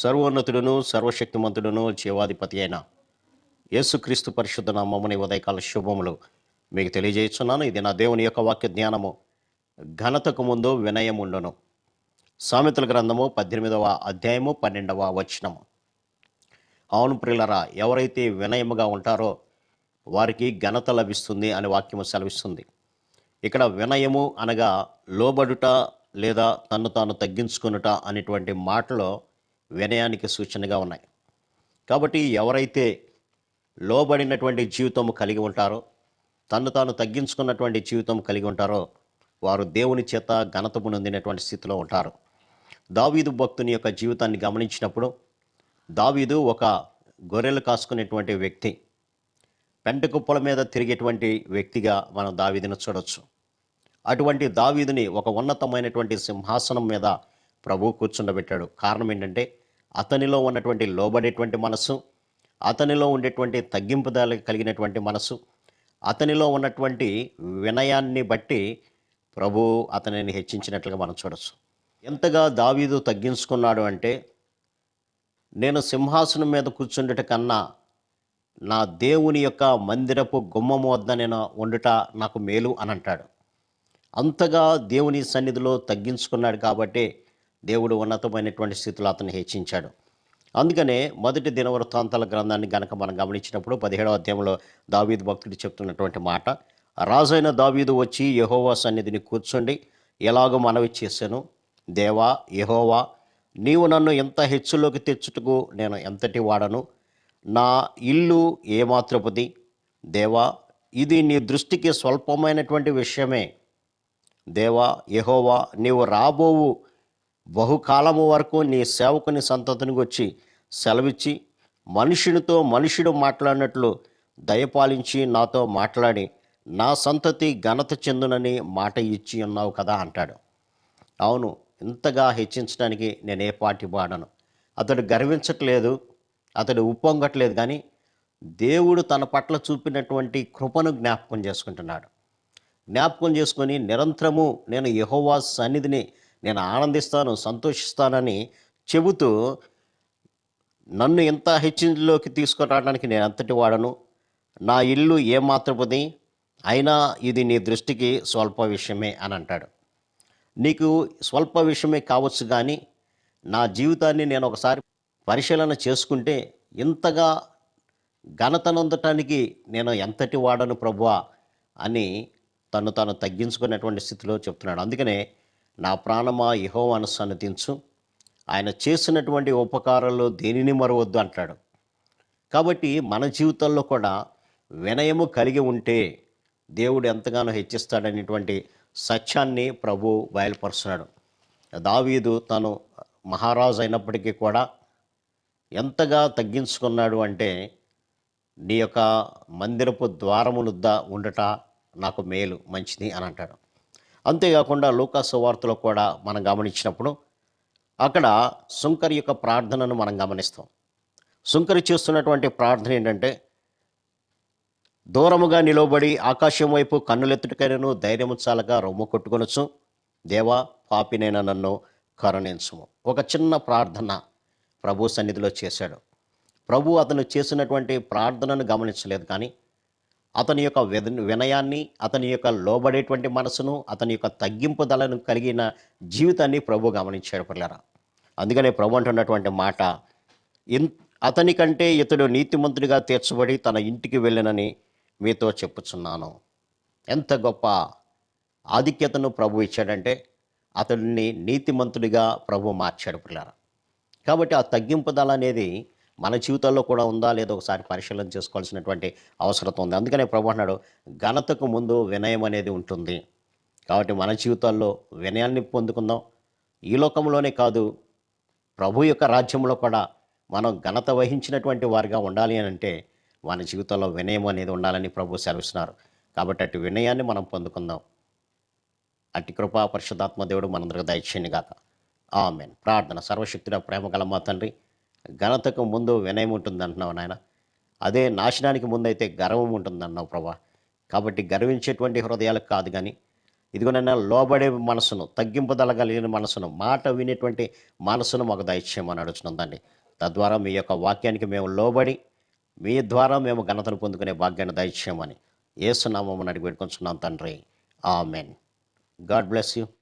సర్వోన్నతుడును సర్వశక్తిమంతుడును జీవాధిపతి అయిన యేసుక్రీస్తు పరిశుద్ధ నామముని ఉదయకాల శుభములు మీకు తెలియజేస్తున్నాను. ఇది నా దేవుని యొక్క వాక్య జ్ఞానము ఘనతకు ముందు వినయముండును. సామెతల గ్రంథము పద్దెనిమిదవ అధ్యాయము పన్నెండవ వచనము. అవును ప్రిలరా ఎవరైతే వినయముగా ఉంటారో వారికి ఘనత లభిస్తుంది అని వాక్యము సెలవిస్తుంది. ఇక్కడ వినయము అనగా లోబడుట లేదా తన్ను తాను తగ్గించుకునుట అనేటువంటి మాటలో వినయానికి సూచనగా ఉన్నాయి. కాబట్టి ఎవరైతే లోబడినటువంటి జీవితం కలిగి ఉంటారో తను తాను తగ్గించుకున్నటువంటి జీవితం కలిగి ఉంటారో వారు దేవుని చేత ఘనత పొందినటువంటి స్థితిలో ఉంటారు. దావీదు భక్తుని యొక్క జీవితాన్ని గమనించినప్పుడు దావీదు ఒక గొర్రెలు కాసుకునేటువంటి వ్యక్తి పెంట కుప్పల మీద తిరిగేటువంటి వ్యక్తిగా మనం దావీదును చూడొచ్చు. అటువంటి దావీదుని ఒక ఉన్నతమైనటువంటి సింహాసనం మీద ప్రభు కూర్చుండబెట్టాడు. కారణం ఏంటంటే అతనిలో ఉన్నటువంటి లోబడేటువంటి మనసు అతనిలో ఉండేటువంటి తగ్గింపుదల కలిగినటువంటి మనసు అతనిలో ఉన్నటువంటి వినయాన్ని బట్టి ప్రభు అతనిని హెచ్చించినట్లుగా మనం చూడొచ్చు. ఎంతగా దావీదు తగ్గించుకున్నాడు అంటే నేను సింహాసనం మీద కూర్చుండట కన్నా నా దేవుని యొక్క మందిరపు గుమ్మము వద్ద నేను వండుట నాకు మేలు అని అంటాడు. అంతగా దేవుని సన్నిధిలో తగ్గించుకున్నాడు కాబట్టి దేవుడు ఉన్నతమైనటువంటి స్థితిలో అతన్ని హెచ్చించాడు. అందుకనే మొదటి దినవృత్తాంతాల గ్రంథాన్ని గనక మనం గమనించినప్పుడు పదిహేడవ అధ్యాయంలో దావీదు భక్తుడు చెప్తున్నటువంటి మాట రాజైన దావీదు వచ్చి యహోవా సన్నిధిని కూర్చోండి. ఎలాగో మనవి చేశాను. దేవా యహోవా నీవు నన్ను ఎంత హెచ్చులోకి తెచ్చుటకు నేను ఎంతటి వాడను? నా ఇల్లు ఏమాత్రపుది దేవా ఇది నీ దృష్టికి స్వల్పమైనటువంటి విషయమే. దేవా యహోవా నీవు రాబోవు బహుకాలము వరకు నీ సేవకుని సంతతిని వచ్చి సెలవిచ్చి మనుషునితో మనుషుడు మాట్లాడినట్లు దయపాలించి నాతో మాట్లాడి నా సంతతి ఘనత చెందునని మాట ఇచ్చి ఉన్నావు కదా అంటాడు. అవును ఇంతగా హెచ్చించడానికి నేను ఏ పాటి పాడను అతడు గర్వించట్లేదు అతడు ఉప్పొంగట్లేదు కానీ దేవుడు తన పట్ల చూపినటువంటి కృపను జ్ఞాపకం చేసుకుంటున్నాడు. జ్ఞాపకం చేసుకొని నిరంతరము నేను యహోవా సన్నిధిని నేను ఆనందిస్తాను సంతోషిస్తానని చెబుతూ నన్ను ఎంత హెచ్చింలోకి తీసుకురావడానికి నేను అంతటి వాడను? నా ఇల్లు ఏమాత్రపుది అయినా ఇది నీ దృష్టికి స్వల్ప విషయమే అని అంటాడు. నీకు స్వల్ప విషయమే కావచ్చు కానీ నా జీవితాన్ని నేను ఒకసారి పరిశీలన చేసుకుంటే ఇంతగా ఘనతనందటానికి నేను ఎంతటి వాడను ప్రభువా అని తను తాను తగ్గించుకునేటువంటి స్థితిలో చెప్తున్నాడు. అందుకనే నా ప్రాణమా యహోవాను సన్నతించు. ఆయన చేసినటువంటి ఉపకారంలో దేనిని మరవద్దు అంటాడు. కాబట్టి మన జీవితంలో కూడా వినయము కలిగి ఉంటే దేవుడు ఎంతగానో హెచ్చిస్తాడనేటువంటి సత్యాన్ని ప్రభు బయలుపరుస్తున్నాడు. దావీదు తను మహారాజు అయినప్పటికీ కూడా ఎంతగా తగ్గించుకున్నాడు అంటే నీ యొక్క మందిరపు ద్వారమునుద్ద ఉండట నాకు మేలు మంచిది అని అంటాడు. అంతేకాకుండా లూకాసు వార్తలో కూడా మనం గమనించినప్పుడు అక్కడ సుంకరి యొక్క ప్రార్థనను మనం గమనిస్తాం. సుంకరి చేస్తున్నటువంటి ప్రార్థన ఏంటంటే దూరముగా నిలవబడి ఆకాశం వైపు కన్నులెత్తుటికైనను ధైర్యము చాలగా రొమ్ము కొట్టుకొనొచ్చు. దేవా పాపినైనా నన్ను కరుణించుము. ఒక చిన్న ప్రార్థన ప్రభు సన్నిధిలో చేశాడు. ప్రభు అతను చేసినటువంటి ప్రార్థనను గమనించలేదు కానీ అతని యొక్క వినయాన్ని అతని యొక్క లోబడేటువంటి మనసును అతని యొక్క తగ్గింపుదలను కలిగిన జీవితాన్ని ప్రభు గమనించాడు పిల్లరా. అందుకనే ప్రభు అంటున్నటువంటి మాట ఇన్ అతని కంటే ఇతడు నీతిమంతుడిగా తీర్చబడి తన ఇంటికి వెళ్ళనని మీతో చెప్పుచున్నాను. ఎంత గొప్ప ఆధిక్యతను ప్రభు ఇచ్చాడంటే అతడిని నీతిమంతుడిగా ప్రభు మార్చాడు పిల్లరా. కాబట్టి ఆ తగ్గింపుదల అనేది మన జీవితాల్లో కూడా ఉందా లేదా ఒకసారి పరిశీలన చేసుకోవాల్సినటువంటి అవసరం ఉంది. అందుకనే ప్రభు అన్నాడు ఘనతకు ముందు వినయం అనేది ఉంటుంది. కాబట్టి మన జీవితాల్లో వినయాన్ని పొందుకుందాం. ఈ లోకంలోనే కాదు ప్రభు యొక్క రాజ్యంలో కూడా మనం ఘనత వహించినటువంటి వారిగా ఉండాలి అని అంటే మన జీవితంలో వినయం అనేది ఉండాలని ప్రభు సెలవిస్తున్నారు. కాబట్టి అటు వినయాన్ని మనం పొందుకుందాం. అట్టి కృపా పరిశుద్ధాత్మ దేవుడు మనందరికి దయచేయండి గాక ఆమెన్. ప్రార్థన సర్వశక్తుడ ప్రేమ గల మా తండ్రి ఘనతకు ముందు వినయం ఉంటుంది అంటున్నావు నాయన. అదే నాశనానికి ముందైతే గర్వం ఉంటుంది అన్నావు ప్రభా. కాబట్టి గర్వించేటువంటి హృదయాలకు కాదు కానీ ఇదిగోనైనా లోబడే మనసును తగ్గింపుదల కలిగిన మనసును మాట వినేటువంటి మనసును మాకు దయచేయమని అడుగుతుందండి తద్వారా మీ యొక్క వాక్యానికి మేము లోబడి మీ ద్వారా మేము ఘనతను పొందుకునే భాగ్యాన్ని దయచేయమని ఏసునామని అడిగి పెట్టుకుంటున్నాం తండ్రి. ఆమెన్. God bless you.